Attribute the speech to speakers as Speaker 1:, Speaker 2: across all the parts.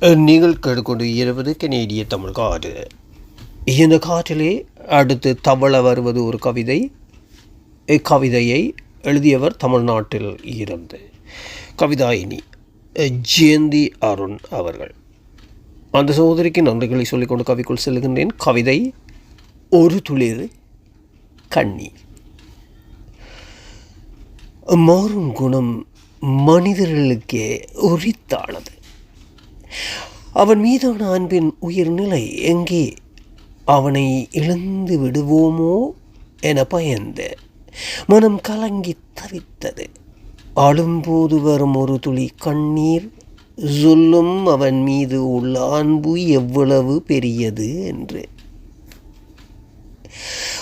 Speaker 1: நீங்கள் கேட்டுக்கொண்டு இருப்பது கனேடிய தமிழ் காடு இந்த காட்டிலே அடுத்து தவள வருவது ஒரு கவிதை. இக்கவிதையை எழுதியவர் தமிழ்நாட்டில் இருந்து. கவிதாயினி ஜெயந்தி அருண் அவர்கள். அந்த சகோதரிக்கு நன்றிகளை சொல்லிக்கொண்டு கவிக்குள் செல்கின்றேன். கவிதை ஒரு துளிர் கண்ணீர். மாறும் குணம் மனிதர்களுக்கே உரித்தானது. அவன் மீதான அன்பின் உயிர்நிலை எங்கே? அவனை இழந்து விடுவோமோ என பயந்து மனம் கலங்கி தவித்தது. அழும்போது வரும் ஒரு துளி கண்ணீர் சொல்லும் அவன் மீது உள்ள அன்பு எவ்வளவு பெரியது என்று.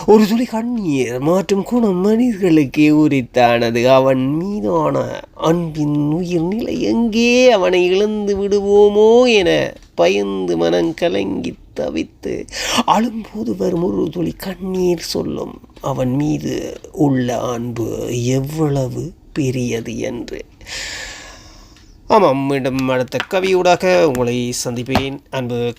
Speaker 1: ஒரு துளி கண்ணீர் மாற்றும் குணம் மனிதர்களுக்கே உரித்தானது. அவன் மீதான அன்பின் உயிர்நிலை எங்கே? அவனை இழந்து விடுவோமோ என பயந்து மனம் கலங்கி தவித்து அழும்போது வரும் ஒரு துளி கண்ணீர் சொல்லும். அவன் மீது உள்ள அன்பு எவ்வளவு பெரியது என்று. ஆமாம் மீண்டும் அடுத்த கவியூடாக உங்களை சந்திப்பேன். அன்பு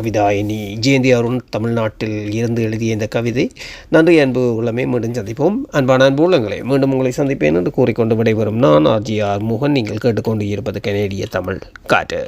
Speaker 1: கவிதாயினி ஜெயந்தி அருண் தமிழ்நாட்டில் இருந்து எழுதிய இந்த கவிதை நன்றி அன்பு உள்ளமே மீண்டும் சந்திப்போம். அன்பான அன்பு உள்ளங்களே மீண்டும் உங்களை சந்திப்பேன் என்று கூறிக்கொண்டு விடைபெறும் நான் ஆர்ஜிஆர் மோகன். நீங்கள் கேட்டுக்கொண்டு இருப்பது கனேடிய தமிழ் காற்று.